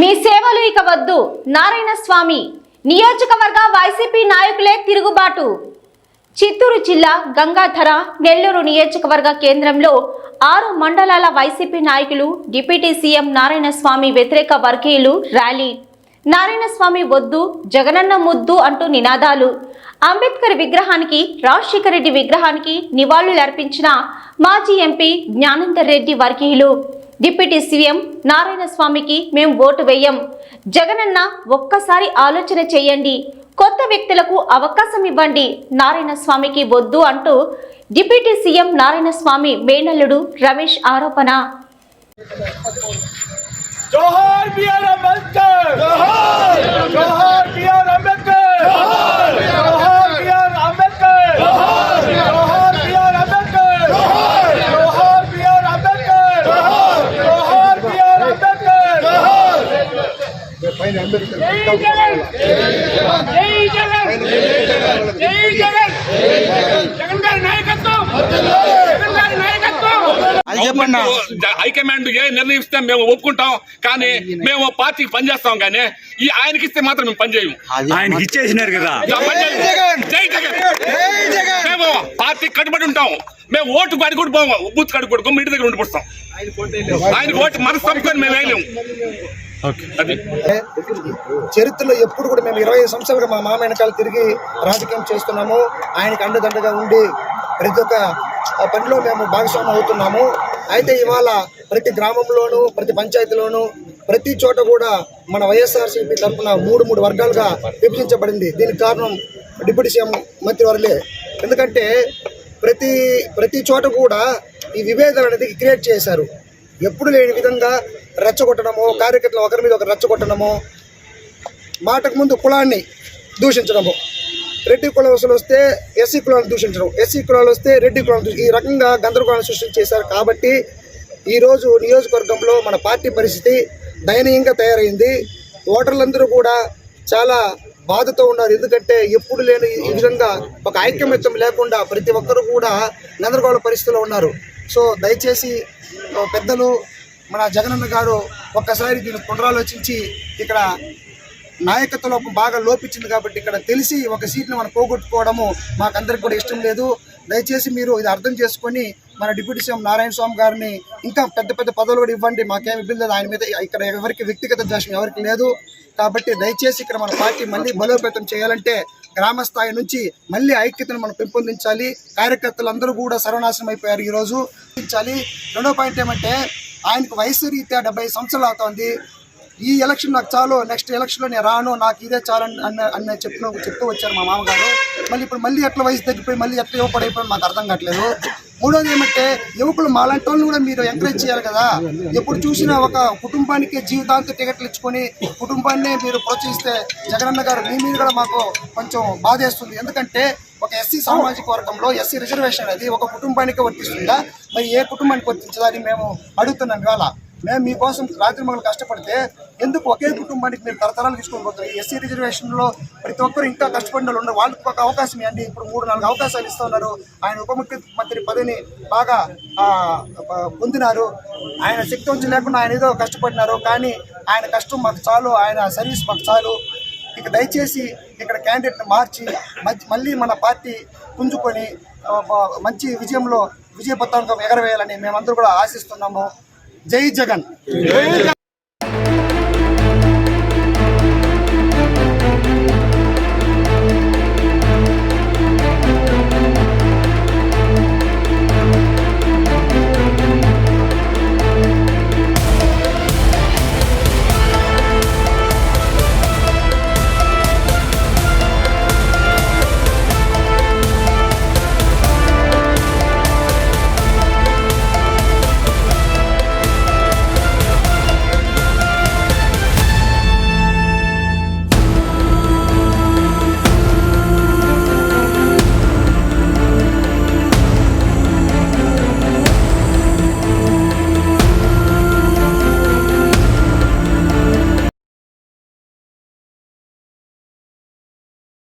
మీ సేవలు ఇక వద్దు. నారాయణ స్వామి నియోజకవర్గ వైసీపీ నాయకులే తిరుగుబాటు. చిత్తూరు జిల్లా గంగాధర నెల్లూరు నియోజకవర్గ కేంద్రంలో ఆరు మండలాల వైసీపీ నాయకులు డిప్యూటీ సీఎం నారాయణ స్వామి వ్యతిరేక వర్గీయులు ర్యాలీ. నారాయణ స్వామి వద్దు జగనన్న ముద్దు అంటూ నినాదాలు. అంబేద్కర్ విగ్రహానికి రాజశేఖర రెడ్డి విగ్రహానికి నివాళులర్పించిన మాజీ ఎంపీ జ్ఞానందర్ రెడ్డి వర్గీయులు. డిప్యూటీ సీఎం నారాయణ స్వామికి మేము ఓటు వేయం. జగనన్న ఒక్కసారి ఆలోచన చేయండి. కొత్త వ్యక్తులకు అవకాశం ఇవ్వండి. నారాయణ స్వామికి వద్దు అంటూ డిప్యూటీ సీఎం నారాయణ స్వామి మేనల్లుడు రమేష్ ఆరోపణ. జోహార్ జోహార్ బిఆర్ అంబేద్కర్ జోహార్ జోహార్ బిఆర్ అంబేద్కర్ జోహార్ జోహార్ బిఆర్ అంబేద్కర్ జోహార్ జోహార్ బిఆర్ అంబేద్కర్ జోహార్ జోహార్ బిఆర్ అంబేద్కర్ జోహార్ జై జగన్ జై జగన్ జై జగన్ జగన్ గారి నాయకత్వం జగన్ గారి నాయకత్వం అది చెప్పండి జ- హైకమాండ్ ఏ నిర్ణయిస్తే మేము ఒప్పుకుంటాం కానీ మేము పార్టీకి పనిచేస్తాం కానీ ఈ ఆయనకి ఇస్తే మాత్రం మేము పనిచేయము ఆయనకి ఇచ్చేసినారు కదా. జై జగన్. మేము పార్టీ కట్టుబడి ఉంటాం. మేము ఓటు కాడి కూడా పోము. బూత్ కాడి కూడా ఇంటి దగ్గర ఉండి పుస్తాం ఆయన ఓటు మనసు తప్పుకొని మేము వేయలేము చరిత్రలో ఎప్పుడు కూడా మేము ఇరవై ఐదు సంవత్సరాలుగా మా మామ వెనకాల తిరిగి రాజకీయం చేస్తున్నాము. ఆయనకు అండదండగా ఉండి ప్రతి ఒక్క ఆ, పనిలో మేము భాగస్వామ్యం అవుతున్నాము. అయితే ఇవాళ ప్రతి గ్రామంలోనూ ప్రతి పంచాయతీలోనూ ప్రతి చోట కూడా మన వైఎస్ఆర్సీపీ తరఫున మూడు మూడు వర్గాలుగా విభజించబడింది. దీనికి కారణం డిప్యూటీ సీఎం మంత్రివర్లే ఎందుకంటే ప్రతి ప్రతి చోట కూడా ఈ విభేదాలు అనేది క్రియేట్ చేశారు. ఎప్పుడు లేని విధంగా రెచ్చగొట్టడమో కార్యకర్తలు ఒకరి మీద ఒకరు రెచ్చగొట్టడము మాటకు ముందు కులాన్ని దూషించడము. రెడ్డి కులవసలు వస్తే ఎస్సీ కులాన్ని దూషించడం ఎస్సీ కులాలు వస్తే రెడ్డి కులాన్ని ఈ రకంగా గందరగోళాన్ని సృష్టించేశారు కాబట్టి ఈరోజు నియోజకవర్గంలో మన పార్టీ పరిస్థితి దయనీయంగా తయారైంది. ఓటర్లందరూ కూడా చాలా బాధతో ఉన్నారు. ఎందుకంటే ఎప్పుడు లేని ఈ విధంగా ఒక ఐక్యమత్యం లేకుండా ప్రతి ఒక్కరూ కూడా గందరగోళ పరిస్థితిలో ఉన్నారు. సో దయచేసి పెద్దలు మన జగనన్న గారు ఒక్కసారి దీన్ని పునరాలోచించి ఇక్కడ నాయకత్వ లోపం బాగా లోపించింది కాబట్టి ఇక్కడ తెలిసి ఒక సీట్ని మనం పోగొట్టుకోవడము మాకందరికి కూడా ఇష్టం లేదు. దయచేసి మీరు ఇది అర్థం చేసుకొని మన డిప్యూటీ సీఎం నారాయణ స్వామి గారిని ఇంకా పెద్ద పెద్ద పదవులు కూడా ఇవ్వండి. మాకేం ఇబ్బంది లేదు. ఆయన మీద ఇక్కడ ఎవరికి వ్యక్తిగత ద్వేషం ఎవరికి లేదు. కాబట్టి దయచేసి ఇక్కడ మన పార్టీ మళ్ళీ బలోపేతం చేయాలంటే గ్రామ స్థాయి నుంచి మళ్ళీ ఐక్యతను మనం పెంపొందించాలి. కార్యకర్తలందరూ కూడా సర్వనాశనం అయిపోయారు ఈరోజు. రెండో పాయింట్ ఏమంటే ఆయనకు వయసు రీత్యా డెబ్బై సంవత్సరాలు అవుతోంది. ఈ ఎలక్షన్ నాకు చాలు నెక్స్ట్ ఎలక్షన్లో నేను రాను నాకు ఇదే చాలు అన్న అన్న చెప్పిన చెప్తూ వచ్చారు మా మామగారు. మళ్ళీ ఇప్పుడు మళ్ళీ ఎట్లా వయసు తగ్గిపోయి మళ్ళీ ఎట్లా యువకుడు అయిపోయి మాకు అర్థం కావట్లేదు. మూడోది ఏమంటే యువకులు మాలాంటి వాళ్ళని కూడా మీరు ఎంకరేజ్ చేయాలి కదా. ఎప్పుడు చూసినా ఒక కుటుంబానికి జీవితాంత టికెట్లు ఇచ్చుకొని కుటుంబాన్ని మీరు ప్రోత్సహిస్తే జగనన్న గారు మీ మీద కూడా మాకు కొంచెం బాధేస్తుంది. ఎందుకంటే ఒక ఎస్సీ సామాజిక వర్గంలో ఎస్సీ రిజర్వేషన్ అనేది ఒక కుటుంబానికి వర్తిస్తుందా? మరి ఏ కుటుంబానికి వర్తించదని మేము అడుగుతున్నాం ఇవాళ. మేము మీకోసం రాత్రి మగలు కష్టపడితే ఎందుకు ఒకే కుటుంబానికి మీరు తరతరాలు తీసుకొని పోతారు ఎస్సీ రిజర్వేషన్లో ప్రతి ఒక్కరు ఇంకా కష్టపడిన వాళ్ళు ఉన్నారు. వాళ్ళకి ఒక అవకాశం ఇవ్వండి. ఇప్పుడు మూడు నాలుగు అవకాశాలు ఇస్తున్నారు ఆయన ఉప ముఖ్యమంత్రి పదవిని బాగా పొందినారు. ఆయన శక్తి ఉంచి లేకుండా ఆయన ఏదో కష్టపడినారు. కానీ ఆయన కష్టం మాకు చాలు. ఆయన సర్వీస్ మాకు చాలు. ఇక దయచేసి ఇక్కడ క్యాండిడేట్ని మార్చి మళ్ళీ మన పార్టీ పుంజుకొని మంచి విజయంలో విజయ పతాకం ఎగరవేయాలని మేమందరూ కూడా ఆశిస్తున్నాము. జై జగన్.